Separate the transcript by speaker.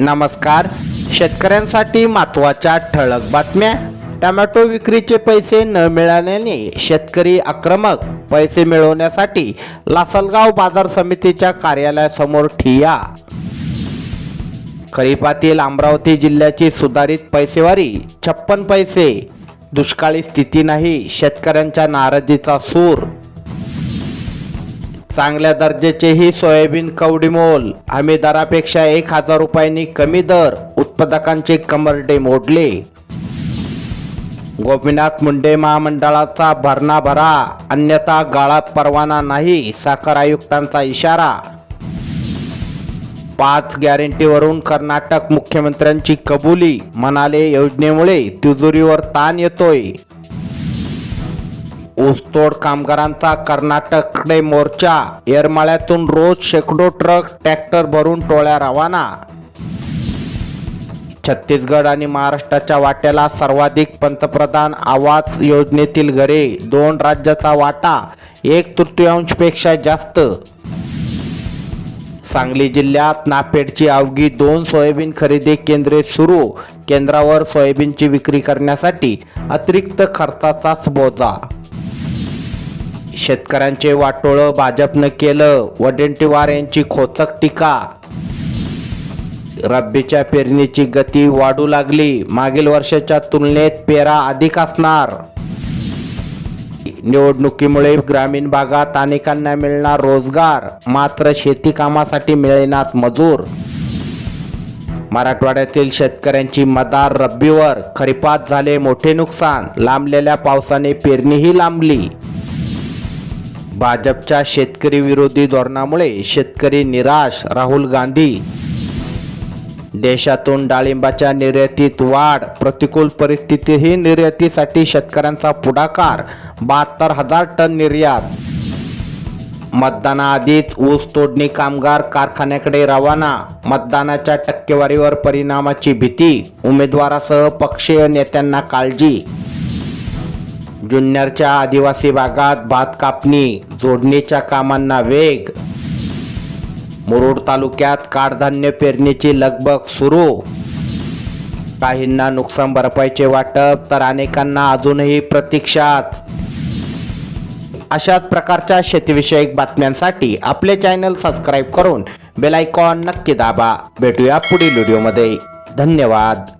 Speaker 1: नमस्कार. शेतकऱ्यांसाठी महत्त्वाच्या ठळक बातम्या. टमॅटो विक्रीचे पैसे न मिळाल्याने शेतकरी आक्रमक. पैसे मिळवण्यासाठी लासलगाव बाजार समितीच्या कार्यालयासमोर ठिया. खरीपातील अमरावती जिल्ह्याची सुधारित पैसेवारी छप्पन पैसे. दुष्काळी स्थिती नाही शेतकऱ्यांच्या नाराजीचा सूर. चांगल्या दर्जाचे ही सोयाबीन कवडी मोल हमी दरापेक्षा एक हजार रुपयांनी कमी दर उत्पादकांचे कमरडे मोडले. गोपीनाथ मुंडे महामंडळाचा भरणा भरा अन्यथा गाळात परवाना नाही साखर आयुक्तांचा इशारा. पाच गॅरंटीवरून कर्नाटक मुख्यमंत्र्यांची कबुली म्हणाले योजनेमुळे तिजोरीवर ताण येतोय. ऊसतोड कामगारांचा कर्नाटककडे मोर्चा. येरमाळ्यातून रोज शेकडो ट्रक ट्रॅक्टर भरून टोळ्या रवाना. छत्तीसगड आणि महाराष्ट्राच्या वाट्याला सर्वाधिक पंतप्रधान आवास योजनेतील घरे दोन राज्याचा वाटा एक तृतीयांशपेक्षा जास्त. सांगली जिल्ह्यात नापेडची अवघी दोन सोयाबीन खरेदी केंद्रे सुरू केंद्रावर सोयाबीनची विक्री करण्यासाठी अतिरिक्त खर्चाचाच बोजा. शेतकऱ्यांचे वाटोळं भाजपनं केलं वडेंटीवार यांची खोचक टीका. रब्बीच्या पेरणीची गती वाढू लागली. मागील वर्षाच्या तुलनेत पेरा अधिक असणार. निवडणुकीमुळे ग्रामीण भागात अनेकांना मिळणार रोजगार मात्र शेती कामासाठी मिळेनात मजूर. मराठवाड्यातील शेतकऱ्यांची मदार रब्बीवर खरीपात झाले मोठे नुकसान. लांबलेल्या पावसाने पेरणीही लांबली. भाजपच्या शेतकरी विरोधी धोरणामुळे शेतकरी निराश राहुल गांधी. देशातून डाळिंबाच्या निर्यातीत वाढ प्रतिकूल परिस्थितीही निर्यातीसाठी शेतकऱ्यांचा पुढाकार बहात्तर हजार टन निर्यात. मतदानाआधीच ऊस तोडणी कामगार कारखान्याकडे रवाना मतदानाच्या टक्केवारीवर परिणामाची भीती उमेदवारासह पक्षीय नेत्यांना काळजी. जुन्नरच्या आदिवासी भागात भात कापणी जोडणीच्या कामांना वेग. मुरुड तालुक्यात कडधान्य पेरणीची लगबग सुरू. काहींना नुकसान भरपाईचे वाटप तर अनेकांना अजूनही प्रतीक्षात अशाच प्रकारच्या शेतीविषयक बातम्यांसाठी आपले चॅनल सबस्क्राईब करून बेलायकॉन नक्की दाबा. भेटूया पुढील व्हिडिओमध्ये. धन्यवाद.